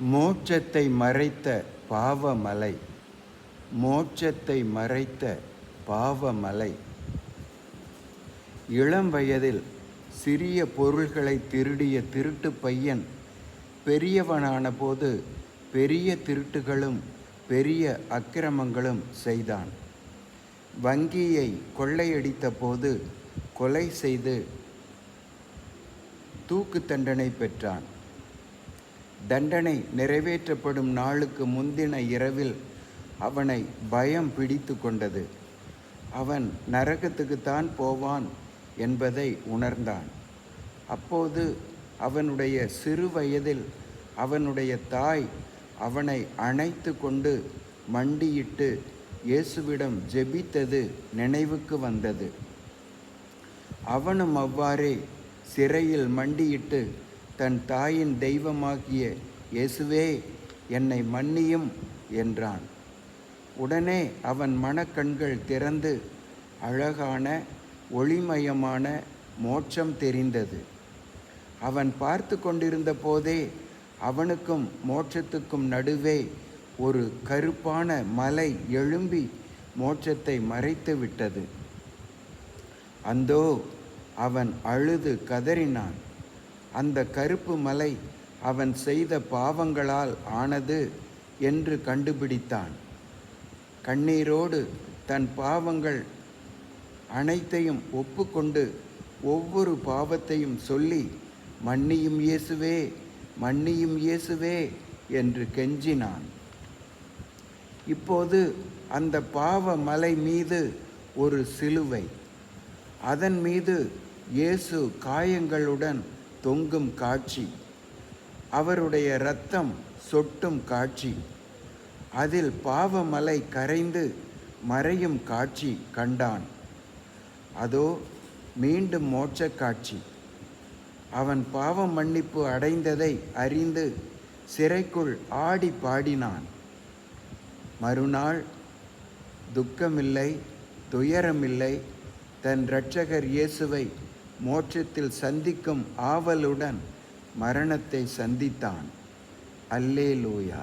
மோட்சத்தை மறைத்த பாவமலை. மோட்சத்தை மறைத்த பாவமலை. இளம் வயதில் சிறிய பொருள்களை திருடிய திருட்டு பையன் பெரியவனான போது பெரிய திருட்டுகளும் பெரிய அக்கிரமங்களும் செய்தான். வங்கியை கொள்ளையடித்த போது கொலை செய்து தூக்கு தண்டனை பெற்றான். தண்டனை நிறைவேற்றப்படும் நாளுக்கு முந்தின இரவில் அவனை பயம் பிடித்து கொண்டது. அவன் நரகத்துக்குத்தான் போவான் என்பதை உணர்ந்தான். அப்போது அவனுடைய சிறு வயதில் அவனுடைய தாய் அவனை அணைத்து கொண்டு மண்டியிட்டு இயேசுவிடம் ஜெபித்தது நினைவுக்கு வந்தது. அவனும் அவ்வாறே சிறையில் மண்டியிட்டு தன் தாயின் தெய்வமாகிய இயேசுவே என்னை மன்னியும் என்றான். உடனே அவன் மனக்கண்கள் திறந்து அழகான ஒளிமயமான மோட்சம் தெரிந்தது. அவன் பார்த்து கொண்டிருந்த போதே அவனுக்கும் மோட்சத்துக்கும் நடுவே ஒரு கருப்பான மலை எழும்பி மோட்சத்தை மறைத்து விட்டது. அந்தோ அவன் அழுது கதறினான். அந்த கருப்பு மலை அவன் செய்த பாவங்களால் ஆனது என்று கண்டுபிடித்தான். கண்ணீரோடு தன் பாவங்கள் அனைத்தையும் ஒப்புக்கொண்டு ஒவ்வொரு பாவத்தையும் சொல்லி மன்னியும் இயேசுவே மன்னியும் இயேசுவே என்று கெஞ்சினான். இப்போது அந்த பாவ மலை மீது ஒரு சிலுவை. அதன் மீது இயேசு காயங்களுடன் தொங்கும் காட்சி. அவருடைய இரத்தம் சொட்டும் காட்சி. அதில் பாவமலை கரைந்து மறையும் காட்சி கண்டான். அதோ மீண்டும் மோட்ச காட்சி. அவன் பாவ மன்னிப்பு அடைந்ததை அறிந்து சிறைக்குள் ஆடி பாடினான். மறுநாள் துக்கமில்லை துயரமில்லை தன் இரட்சகர் இயேசுவை மோட்சத்தில் சந்திக்கும் ஆவலுடன் மரணத்தை சந்தித்தான். அல்லேலூயா.